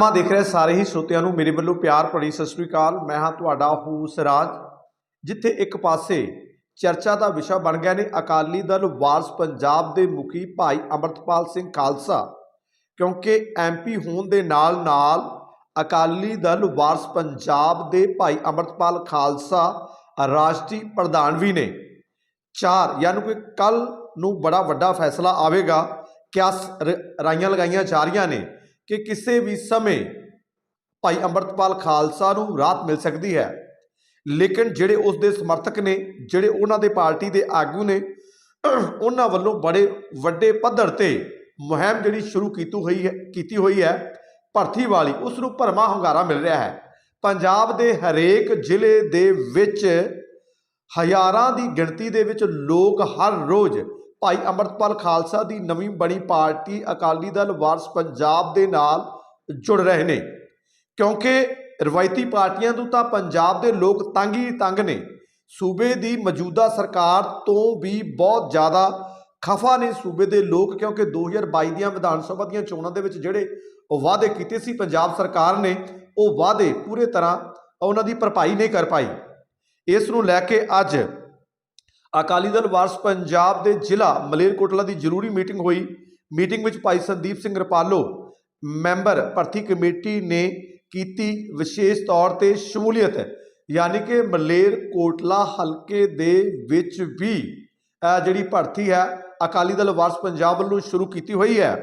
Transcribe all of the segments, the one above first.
ਨਾਮਾ ਦੇਖ ਰਹੇ ਸਾਰੇ ਹੀ ਸਰੋਤਿਆਂ ਨੂੰ ਮੇਰੇ ਵੱਲੋਂ ਪਿਆਰ ਭਰੀ ਸਤਿ ਸ੍ਰੀ ਅਕਾਲ। ਮੈਂ ਹਾਂ ਤੁਹਾਡਾ ਹੂਸ ਰਾਜ। ਜਿੱਥੇ ਇੱਕ ਪਾਸੇ ਚਰਚਾ ਦਾ ਵਿਸ਼ਾ ਬਣ ਗਿਆ ਨੇ ਅਕਾਲੀ ਦਲ ਵਾਰਸ ਪੰਜਾਬ ਦੇ ਮੁਖੀ ਭਾਈ ਅਮਰਤਪਾਲ ਸਿੰਘ ਖਾਲਸਾ, ਕਿਉਂਕਿ ਐਮਪੀ ਹੋਣ ਦੇ ਨਾਲ ਨਾਲ ਅਕਾਲੀ ਦਲ ਵਾਰਸ ਪੰਜਾਬ ਦੇ ਭਾਈ ਅਮਰਤਪਾਲ ਖਾਲਸਾ ਰਾਸ਼ਟਰੀ ਪ੍ਰਧਾਨ ਵੀ ਨੇ। ਚਾਰ, ਯਾਨੀ ਕਿ ਕੱਲ ਨੂੰ ਬੜਾ ਵੱਡਾ ਫੈਸਲਾ ਆਵੇਗਾ। ਕਿਆ ਰਾਈਆਂ ਲਗਾਈਆਂ ਜਾ ਰਹੀਆਂ ਨੇ? ਕਿ ਕਿਸੇ ਵੀ ਸਮੇਂ ਭਾਈ ਅੰਮ੍ਰਿਤਪਾਲ ਖਾਲਸਾ ਨੂੰ ਰਾਹਤ ਮਿਲ ਸਕਦੀ ਹੈ। ਲੇਕਿਨ ਜਿਹੜੇ ਉਸ ਦੇ ਸਮਰਥਕ ਨੇ, ਜਿਹੜੇ ਉਹਨਾਂ ਦੇ ਪਾਰਟੀ ਦੇ ਆਗੂ ਨੇ, ਉਹਨਾਂ ਵੱਲੋਂ ਬੜੇ ਵੱਡੇ ਪੱਧਰ ਤੇ ਮੁਹਿੰਮ ਜਿਹੜੀ ਸ਼ੁਰੂ ਕੀਤੀ ਹੋਈ ਹੈ, ਕੀਤੀ ਹੋਈ ਹੈ, ਭਰਤੀ ਵਾਲੀ, ਉਸ ਨੂੰ ਭਰਮਾ ਹੁੰਗਾਰਾ ਮਿਲ ਰਿਹਾ ਹੈ। ਪੰਜਾਬ ਦੇ ਹਰੇਕ ਜ਼ਿਲ੍ਹੇ ਦੇ ਵਿੱਚ ਹਜ਼ਾਰਾਂ ਦੀ ਗਿਣਤੀ ਦੇ ਵਿੱਚ ਲੋਕ ਹਰ ਰੋਜ਼ ਭਾਈ ਅਮਰਤਪਾਲ ਖਾਲਸਾ ਦੀ ਨਵੀਂ ਬਣੀ ਪਾਰਟੀ ਅਕਾਲੀ ਦਲ ਵਾਰਸ ਪੰਜਾਬ ਦੇ ਨਾਲ ਜੁੜ ਰਹੇ ਨੇ। ਕਿਉਂਕਿ ਰਵਾਇਤੀ ਪਾਰਟੀਆਂ ਤੋਂ ਤਾਂ ਪੰਜਾਬ ਦੇ ਲੋਕ ਤੰਗ ਹੀ ਤੰਗ ਨੇ। ਸੂਬੇ ਦੀ ਮੌਜੂਦਾ ਸਰਕਾਰ ਤੋਂ ਵੀ ਬਹੁਤ ਜ਼ਿਆਦਾ ਖਫਾ ਨੇ ਸੂਬੇ ਦੇ ਲੋਕ ਕਿਉਂਕਿ 2022 ਦੀਆਂ ਵਿਧਾਨ ਸਭਾ ਦੀਆਂ ਚੋਣਾਂ ਦੇ ਵਿੱਚ ਜਿਹੜੇ ਉਹ ਵਾਅਦੇ ਕੀਤੇ ਸੀ ਪੰਜਾਬ ਸਰਕਾਰ ਨੇ, ਉਹ ਵਾਅਦੇ ਪੂਰੇ ਤਰ੍ਹਾਂ ਉਹਨਾਂ ਦੀ ਭਰਪਾਈ ਨਹੀਂ ਕਰ ਪਾਈ। ਇਸ ਨੂੰ ਲੈ ਕੇ ਅੱਜ ਅਕਾਲੀ ਦਲ ਵਾਰਸ ਪੰਜਾਬ ਦੇ ਜ਼ਿਲ੍ਹਾ ਮਲੇਰਕੋਟਲਾ ਦੀ ਜ਼ਰੂਰੀ ਮੀਟਿੰਗ ਹੋਈ। ਮੀਟਿੰਗ ਵਿੱਚ ਭਾਈ ਸੰਦੀਪ ਸਿੰਘ ਰਪਾਲੋ, ਮੈਂਬਰ ਭਰਤੀ ਕਮੇਟੀ ਨੇ ਕੀਤੀ ਵਿਸ਼ੇਸ਼ ਤੌਰ ਤੇ ਸ਼ਮੂਲੀਅਤ, ਯਾਨੀ ਕਿ ਮਲੇਰਕੋਟਲਾ ਹਲਕੇ ਦੇ ਵਿੱਚ ਵੀ ਜਿਹੜੀ ਭਰਤੀ ਹੈ, ਅਕਾਲੀ ਦਲ ਵਾਰਸ ਪੰਜਾਬ ਵੱਲੋਂ ਸ਼ੁਰੂ ਕੀਤੀ ਹੋਈ ਹੈ।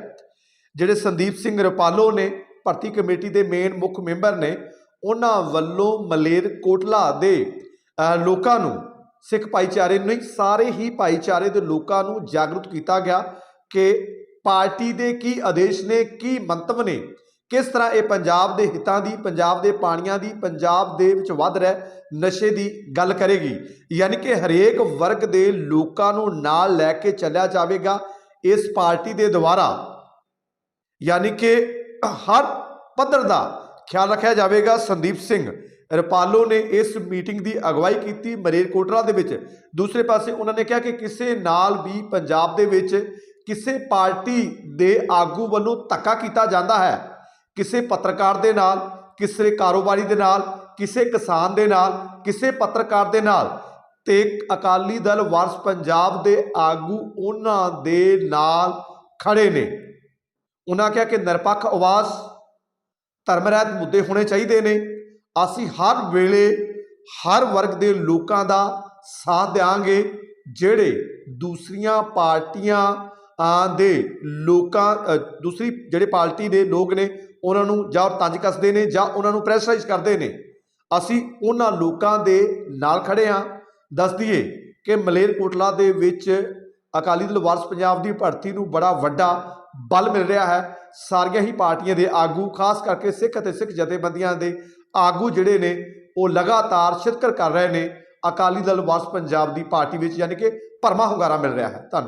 ਜਿਹੜੇ ਸੰਦੀਪ ਸਿੰਘ ਰਪਾਲੋ ਨੇ ਭਰਤੀ ਕਮੇਟੀ ਦੇ ਮੇਨ ਮੁੱਖ ਮੈਂਬਰ ਨੇ, ਉਹਨਾਂ ਵੱਲੋਂ ਮਲੇਰਕੋਟਲਾ ਦੇ ਲੋਕਾਂ ਨੂੰ ਸਿੱਖ ਭਾਈਚਾਰੇ ਨੂੰ ਨਹੀਂ, ਸਾਰੇ ਹੀ ਭਾਈਚਾਰੇ ਦੇ ਲੋਕਾਂ ਨੂੰ ਜਾਗਰੂਕ ਕੀਤਾ ਗਿਆ ਕਿ ਪਾਰਟੀ ਦੇ ਕੀ ਆਦੇਸ਼ ਨੇ, ਕੀ ਮੰਤਵ ਨੇ, ਕਿਸ ਤਰ੍ਹਾਂ ਇਹ ਪੰਜਾਬ ਦੇ ਹਿੱਤਾਂ ਦੀ, ਪੰਜਾਬ ਦੇ ਪਾਣੀਆਂ ਦੀ, ਪੰਜਾਬ ਦੇ ਵਿੱਚ ਵੱਧ ਰਹੇ ਨਸ਼ੇ ਦੀ ਗੱਲ ਕਰੇਗੀ। ਯਾਨੀ ਕਿ ਹਰੇਕ ਵਰਗ ਦੇ ਲੋਕਾਂ ਨੂੰ ਨਾਲ ਲੈ ਕੇ ਚੱਲਿਆ ਜਾਵੇਗਾ ਇਸ ਪਾਰਟੀ ਦੇ ਦੁਆਰਾ। ਯਾਨੀ ਕਿ ਹਰ ਪੱਧਰ ਦਾ ਖਿਆਲ ਰੱਖਿਆ ਜਾਵੇਗਾ ਸੰਦੀਪ ਸਿੰਘ। ਰਪਾਲੋ ਨੇ ਇਸ ਮੀਟਿੰਗ ਦੀ ਅਗਵਾਈ ਕੀਤੀ ਮਰੇਰਕੋਟਲਾ ਦੇ ਵਿੱਚ। ਦੂਸਰੇ ਪਾਸੇ ਉਹਨਾਂ ਨੇ ਕਿਹਾ ਕਿ ਕਿਸੇ ਨਾਲ ਵੀ ਪੰਜਾਬ ਦੇ ਵਿੱਚ ਕਿਸੇ ਪਾਰਟੀ ਦੇ ਆਗੂ ਵੱਲੋਂ ਧੱਕਾ ਕੀਤਾ ਜਾਂਦਾ ਹੈ। ਕਿਸੇ ਪੱਤਰਕਾਰ ਦੇ ਨਾਲ, ਕਿਸੇ ਕਾਰੋਬਾਰੀ ਦੇ ਨਾਲ, ਕਿਸੇ ਕਿਸਾਨ ਦੇ ਨਾਲ, ਕਿਸੇ ਪੱਤਰਕਾਰ ਦੇ ਨਾਲ ਤੇ ਅਕਾਲੀ ਦਲ ਵਾਰਸ ਪੰਜਾਬ ਦੇ ਆਗੂ ਉਹਨਾਂ ਦੇ ਨਾਲ ਖੜੇ ਨੇ। ਉਹਨਾਂ ਕਿਹਾ ਕਿ ਨਿਰਪੱਖ ਆਵਾਜ਼ ਧਰਮ ਰਹਿਤ ਮੁੱਦੇ ਹੋਣੇ ਚਾਹੀਦੇ ਨੇ। ਅਸੀਂ ਹਰ ਵੇਲੇ ਹਰ ਵਰਗ ਦੇ ਲੋਕਾਂ ਦਾ ਸਾਥ ਦੇਵਾਂਗੇ ਜਿਹੜੇ ਦੂਸਰੀਆਂ ਪਾਰਟੀਆਂ ਆਂ ਦੇ ਲੋਕਾਂ ਦੂਸਰੀ ਜਿਹੜੇ ਪਾਰਟੀ ਦੇ ਲੋਕ ਨੇ, ਉਹਨਾਂ ਨੂੰ ਜਾਂ ਤੰਜ ਕੱਸਦੇ ਨੇ ਜਾਂ ਉਹਨਾਂ ਨੂੰ ਪ੍ਰੈਸ਼ਰਾਈਜ਼ ਕਰਦੇ ਨੇ, ਅਸੀਂ ਉਹਨਾਂ ਲੋਕਾਂ ਦੇ ਨਾਲ ਖੜੇ ਹਾਂ ਦੱਸ ਦਈਏ ਕਿ ਮਲੇਰਕੋਟਲਾ ਦੇ ਵਿੱਚ ਅਕਾਲੀ ਦਲ ਵਾਰਸ ਪੰਜਾਬ ਦੀ ਭਰਤੀ ਨੂੰ ਬੜਾ ਵੱਡਾ ਬਲ ਮਿਲ ਰਿਹਾ ਹੈ। ਸਾਰੀਆਂ ਹੀ ਪਾਰਟੀਆਂ ਦੇ ਆਗੂ, ਖਾਸ ਕਰਕੇ ਸਿੱਖ ਅਤੇ ਸਿੱਖ ਜਥੇਬੰਦੀਆਂ ਦੇ ਆਗੂ ਜਿਹੜੇ ਨੇ, ਉਹ ਲਗਾਤਾਰ ਸ਼ਿਰਕਤ ਕਰ ਰਹੇ ਨੇ। ਅਕਾਲੀ ਦਲ ਵਾਰਸ ਪੰਜਾਬ ਦੀ ਪਾਰਟੀ ਵਿੱਚ, ਯਾਨੀ ਕਿ ਭਰਮਾ ਹੁੰਗਾਰਾ ਮਿਲ ਰਿਹਾ ਹੈ। ਧੰਨਵਾਦ।